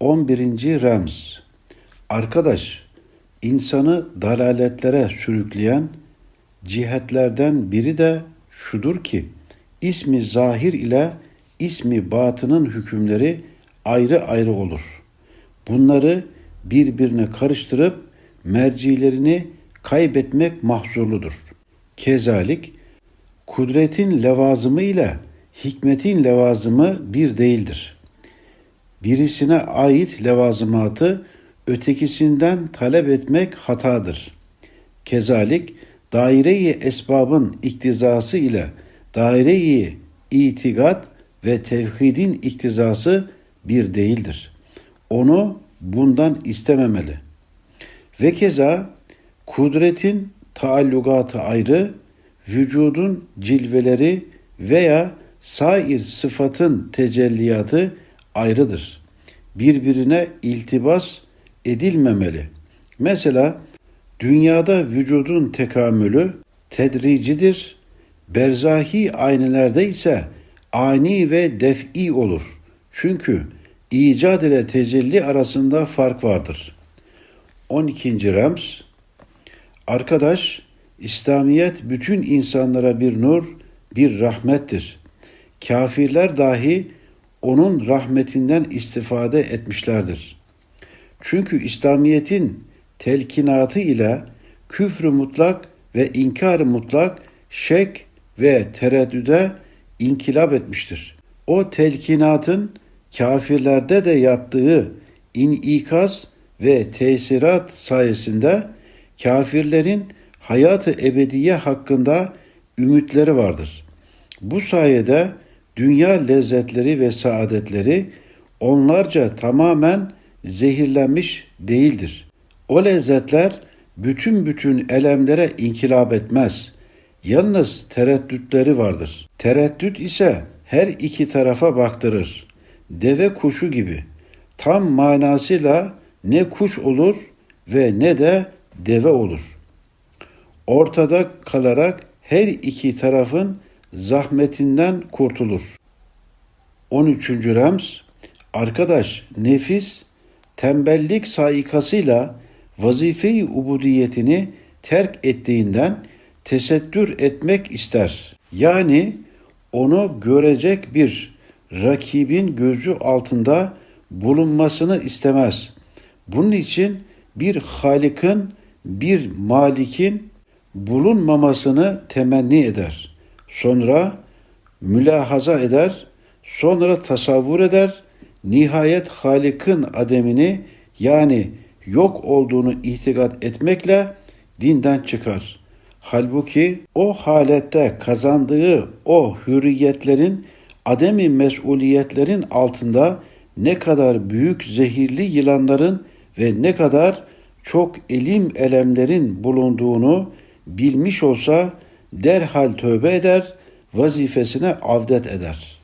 11. Remz Arkadaş, insanı dalaletlere sürükleyen cihetlerden biri de şudur ki, ismi zahir ile ismi batının hükümleri ayrı ayrı olur. Bunları birbirine karıştırıp mercilerini kaybetmek mahzurludur. Kezalik, kudretin levazımı ile hikmetin levazımı bir değildir. Birisine ait levazımatı ötekisinden talep etmek hatadır. Kezalik, daire-i esbabın iktizası ile daire-i itikat ve tevhidin iktizası bir değildir. Onu bundan istememeli. Ve keza kudretin taallugatı ayrı, vücudun cilveleri veya sair sıfatın tecelliyatı ayrıdır. Birbirine iltibas edilmemeli. Mesela dünyada vücudun tekamülü tedricidir. Berzahi aynelerde ise ani ve def'i olur. Çünkü icat ile tecelli arasında fark vardır. 12. Rems Arkadaş, İslamiyet bütün insanlara bir nur, bir rahmettir. Kafirler dahi onun rahmetinden istifade etmişlerdir. Çünkü İslamiyet'in telkinatı ile küfrü mutlak ve inkar mutlak şek ve tereddüde inkılap etmiştir. O telkinatın kafirlerde de yaptığı inikaz ve tesirat sayesinde kafirlerin hayatı ebediye hakkında ümitleri vardır. Bu sayede dünya lezzetleri ve saadetleri onlarca tamamen zehirlenmiş değildir. O lezzetler bütün bütün elemlere inkılap etmez. Yalnız tereddütleri vardır. Tereddüt ise her iki tarafa baktırır. Deve kuşu gibi. Tam manasıyla ne kuş olur ve ne de deve olur. Ortada kalarak her iki tarafın zahmetinden kurtulur. 13. Rems Arkadaş nefis tembellik saikasıyla vazife-i ubudiyetini terk ettiğinden tesettür etmek ister. Yani onu görecek bir rakibin gözü altında bulunmasını istemez. Bunun için bir Halik'in, bir Malik'in bulunmamasını temenni eder. Sonra mülahaza eder, sonra tasavvur eder, nihayet Halik'in ademini yani yok olduğunu itikat etmekle dinden çıkar. Halbuki o halette kazandığı o hürriyetlerin ademi mesuliyetlerin altında ne kadar büyük zehirli yılanların ve ne kadar çok elim elemlerin bulunduğunu bilmiş olsa derhal tövbe eder, vazifesine avdet eder.''